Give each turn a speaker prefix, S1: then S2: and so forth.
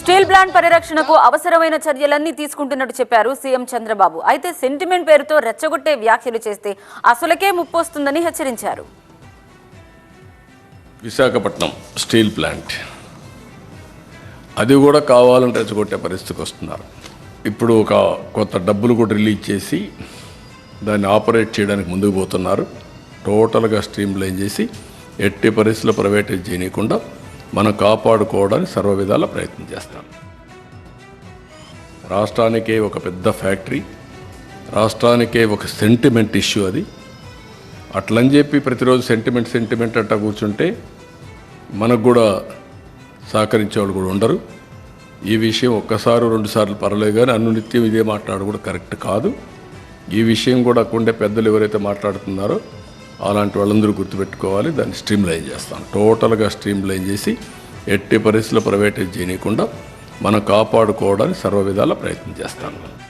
S1: Steel plant పరిరక్షణకు అవసరమైన చర్యలన్నీ తీసుకుంటున్నట్టు చెప్పారు సీఎం చంద్రబాబు. అయితే సెంటిమెంట్ పేరుతో రెచ్చగొట్టే వ్యాఖ్యలు చేస్తే అసలుకే ముప్పొస్తుందని హెచ్చరించారు.
S2: Visakhapatnam steel plant. అది కూడా కావాలని రెచ్చగొట్టే పరిస్థితికి వస్తున్నారు. ఇప్పుడు ఒక కొత్త డబ్బులు కూడా రిలీజ్ చేసి దాన్ని ఆపరేట్ చేయడానికి ముందుకు పోతున్నారు. టోటల్గా స్ట్రీమ్ లైన్ చేసి ఎట్టి పరిస్థితుల్లో ప్రైవేటైజ్ చేయనీయకుండా మనం కాపాడుకోవడానికి సర్వ విధాల ప్రయత్నం చేస్తాం. రాష్ట్రానికే ఒక పెద్ద ఫ్యాక్టరీ రాష్ట్రానికే ఒక సెంటిమెంట్ ఇష్యూ అది. అట్లని చెప్పి ప్రతిరోజు సెంటిమెంట్ సెంటిమెంట్ అట్టా కూర్చుంటే మనకు కూడా సహకరించే వాళ్ళు కూడా ఉండరు. ఈ విషయం ఒక్కసారి రెండుసార్లు పర్లేదు కానీ అనునిత్యం ఇదే మాట్లాడు కూడా కరెక్ట్ కాదు. ఈ విషయం కూడా అక్కడుండే పెద్దలు ఎవరైతే మాట్లాడుతున్నారో అలాంటి వాళ్ళందరూ గుర్తుపెట్టుకోవాలి దాన్ని స్ట్రీమ్ లైన్ చేస్తాం. టోటల్గా స్ట్రీమ్ లైన్ చేసి ఎట్టి పరిస్థితుల్లో ప్రైవేటైజ్ చేయకుండా మనం కాపాడుకోవడానికి సర్వ విధాల ప్రయత్నం చేస్తాను